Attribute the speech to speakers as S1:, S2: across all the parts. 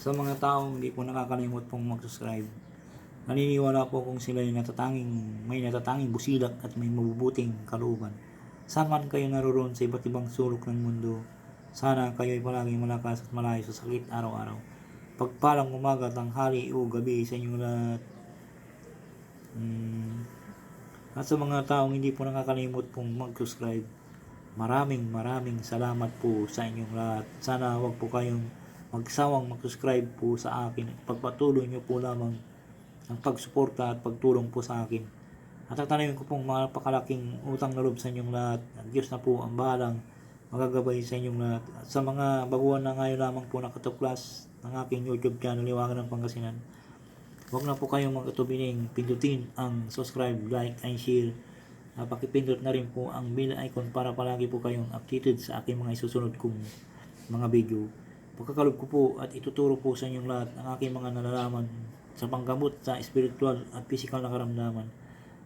S1: Sa mga taong hindi po nakakalimot pong mag-subscribe, naniniwala po kung sila ay natatanging, may natatanging busilak at may mabubuting kalooban. Saan kayo naroon sa iba't ibang sulok ng mundo, sana kayo ay palaging malakas at malayo sa sakit araw-araw. Pagpalang umaga, tanghali o gabi sa inyong lahat. Mm. At sa mga taong hindi po nakakalimot pong mag-subscribe, maraming maraming salamat po sa inyong lahat. Sana wag po kayong magsawang mag-subscribe po sa akin. Pagpatuloy niyo po lamang ang pagsuporta at pagtulong po sa akin. At tatanayin ko pong mapakalaking utang na loob sa inyong lahat. At Diyos na po ang bahalang magagabay sa inyong lahat. At sa mga baguhan na ngayon lamang po nakatuklas ng aking YouTube channel, Liwangan ng Pangasinan, Huwag na po kayong magkatubiling pindutin ang subscribe, like, and share. Uh, pakipindot na rin po ang bell icon para palagi po kayong updated sa aking mga isusunod kong mga video. Pagkakalob ko po at ituturo po sa inyong lahat ang aking mga nalalaman sa panggamot sa spiritual at physical na karamdaman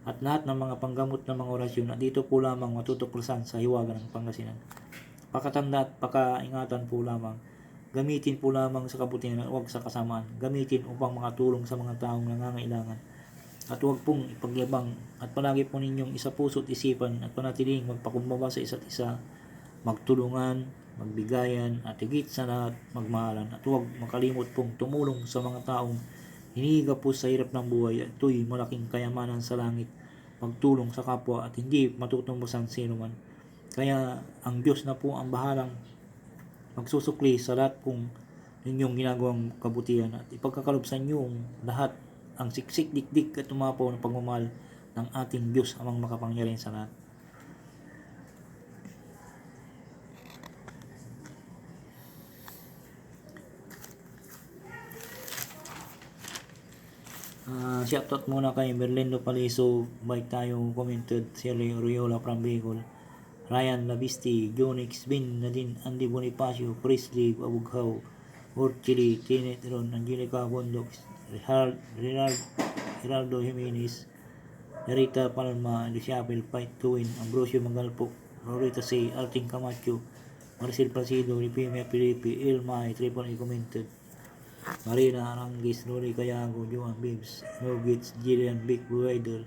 S1: at lahat ng mga panggamot ng mga orasyon at dito po lamang matutuklasan sa hiwaga ng Pangasinan. Pakatanda at pakaingatan po lamang Gamitin po lamang sa kabutihan at huwag sa kasamaan. Gamitin upang makatulong sa mga taong nangangailangan. At huwag pong ipagyabang at palagi po ninyong isa puso't isipan at panatiling magpakumbaba sa isa't isa, magtulungan, magbigayan at higit sa lahat magmahalan. At huwag makalimot pong tumulong sa mga taong hinihiga po sa hirap ng buhay at ito'y malaking kayamanan sa langit. Magtulong sa kapwa at hindi matutumbusan sino man. Kaya ang Diyos na po ang bahalang magsusukli sa lahat kung ninyong ginagawang kabutihan at ipagkakalob sa inyong lahat ang siksik dikdik at tumapaw ng pagmamahal ng ating Diyos amang makapangyarihan sa lahat. Uh, shoutout muna kay Berlindo Paliso, bike tayo commented, Shirley Oriola from Bicol. Ryan Labisti, Jonix Bin, Nadine Andy Bonifacio, Presley Abughaw, Orchili, Tinet Ron, Angelica Bondox, Gerald, Gerald, Geraldo Jimenez, Narita Palma, Luciapel, Fight Tuwin, Ambrosio Mangalpok, Lorita C, Alting Camacho, Marcel Placido, Lipimia Pilipi, Ilmay, Triple A Commented, Marina Arangis, Lori Cayago, Joan Bibbs, Nogits, Jillian Big Rider,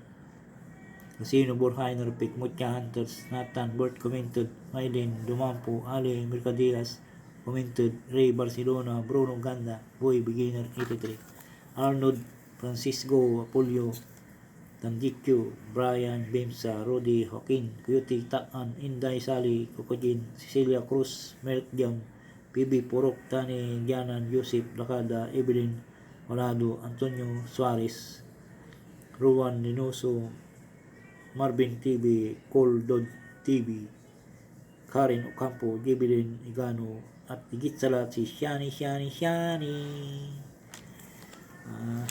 S1: Casino Borhainer, Pick, Mutya Hunters, Nathan, Bert Commented, Maylin, Dumampo, Ali, Mercadillas, Commented, Ray Barcelona, Bruno Ganda, Boy Beginner 83, Arnold, Francisco, Apollo, Tandikyo, Brian, Bimsa, Rudy, Joaquin, Cutie, Taan, Inday, Sally, Kokojin, Cecilia Cruz, Melk Jam, PB Purok, Tani, Dianan, Yusip, Lakada, Evelyn, Walado, Antonio Suarez, Ruan Linoso, Marvin TV, Coldod TV, Karen Ocampo, Jibilin Igano, at higit sa lahat si Shani, Shani, Shani. Ah,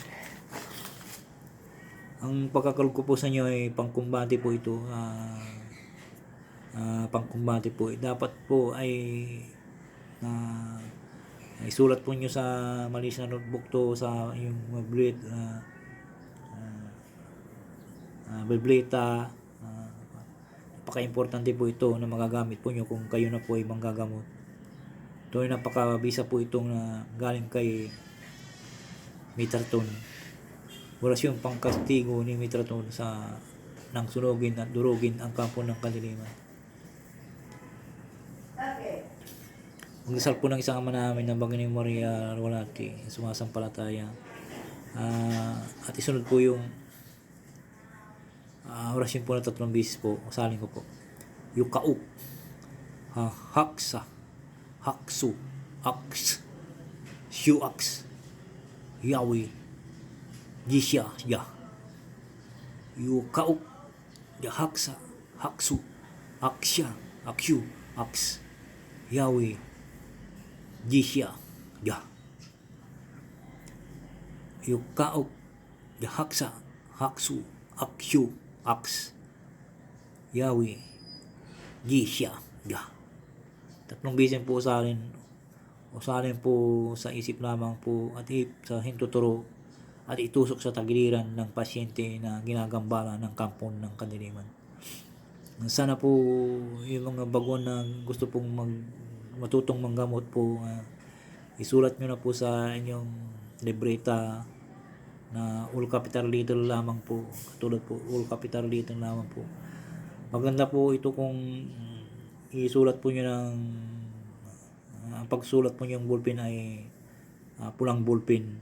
S1: ang pagkakalog ko po sa inyo ay pangkumbate po ito. Ah, ah, pangkumbate po. Dapat po ay na ay sulat po nyo sa malis na notebook to sa yung mag-grade uh, uh, bibleta uh, napaka-importante po ito na magagamit po nyo kung kayo na po ay manggagamot. Ito ay napakabisa po itong na galing kay Mitraton orasyon pangkastigo ni Mitraton sa nang sunugin at durugin ang kampo ng kaliliman Magdasal po ng isang ama namin na bagay ni Maria Rolati, sumasampalataya. Uh, at isunod po yung uh, orasyon po na tatlong bisis po. Usalin ko po. Yukauk. Ha, haksa. Haksu. Aks. Shuaks. Yahweh. Jisya. Ya. Yukauk. Ya haksa. Haksu. Aksya. Aksyu. Aks. Yahweh. Jisya. Ya. Yukauk. Ya haksa. Haksu. Aksyu. Aks. Yahweh. Jisya. Ya. Tatlong bisin po sa akin. O sa akin po sa isip lamang po at sa hintuturo at itusok sa tagiliran ng pasyente na ginagambala ng kampon ng kadiliman. Sana po yung mga baguhan na gusto pong mag matutong manggamot po uh, isulat nyo na po sa inyong libreta na all capital letter lamang po. Katulad po, all capital letter lamang po. Maganda po ito kung mm, isulat po nyo ng ang pagsulat po yung ballpen ay ah, pulang ballpen.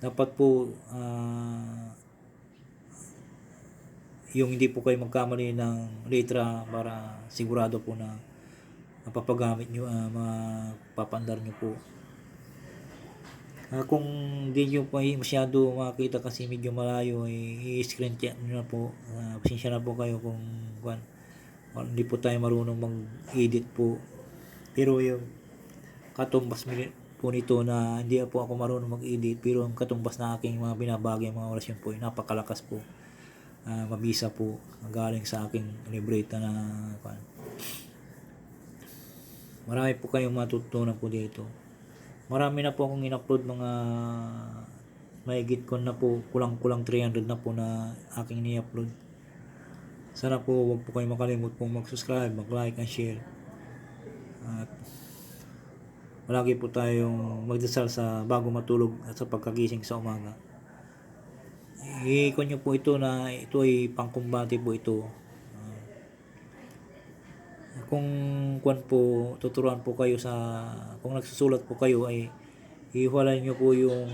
S1: Dapat po ah, yung hindi po kayo magkamali ng letra para sigurado po na mapapagamit nyo, uh, mapapandar nyo po. Ah, kung hindi nyo pa masyado makita kasi medyo malayo, eh, i-screen check nyo na po. Uh, pasensya na po kayo kung wal- hindi po tayo marunong mag-edit po. Pero yung katumbas po nito na hindi po ako marunong mag-edit pero ang katumbas na aking mga binabagay mga orasyon po napakalakas po Ah, mabisa po galing sa aking libreta na kwan. Marami po kayong matutunan po dito marami na po akong in-upload mga mahigit ko na po kulang-kulang 300 na po na aking ni-upload sana po huwag po kayong makalimut pong mag-subscribe, mag-like and share at Malagi po tayong magdasal sa bago matulog at sa pagkagising sa umaga. Ikon nyo po ito na ito ay pangkumbati po ito. Kung kwan po, tuturuan po kayo sa, kung nagsusulat po kayo ay ihiwalay nyo po yung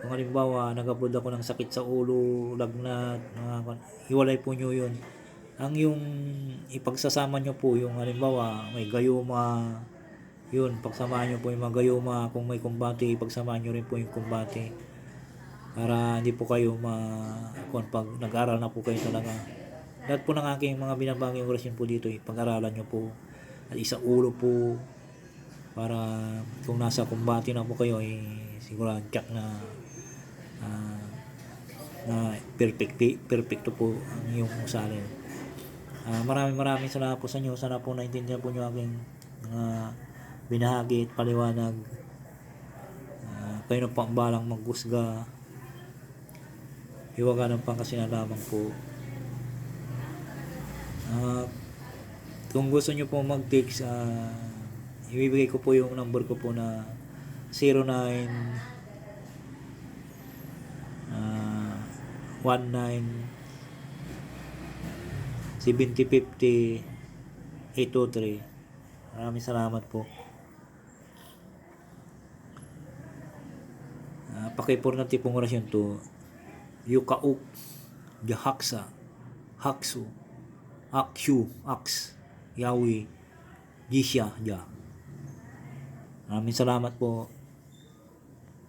S1: kung halimbawa nag-upload ako ng sakit sa ulo, lagnat, mga hiwalay po nyo yun. Ang yung ipagsasama nyo po yung halimbawa may gayuma, yun, pagsamahan nyo po yung mga gayuma, kung may kumbate, pagsamahan nyo rin po yung kumbate para hindi po kayo ma kung pag nag-aral na po kayo talaga lahat po ng aking mga binabagay orasyon po dito eh, pag-aralan nyo po. At isa ulo po. Para kung nasa kumbate na po kayo eh siguro check na ah, na perfect perfecto po ang iyong usalin Ah, maraming maraming salamat po sa inyo. Sana po naintindihan po nyo aking mga binahagi at paliwanag. Ah, kayo na po ang balang maghusga Hiwaga ng pangkasinalaman po. Ah, kung gusto nyo po mag-text, ah, ibibigay ko po yung number ko po na 09 ah, 19 7050 823 Maraming salamat po. Uh, pakipor na tipong orasyon to. Yukauk, Jahaksa, Haksu, Akshu, Aks, Yawi, Jisha, Ja. Maraming salamat po.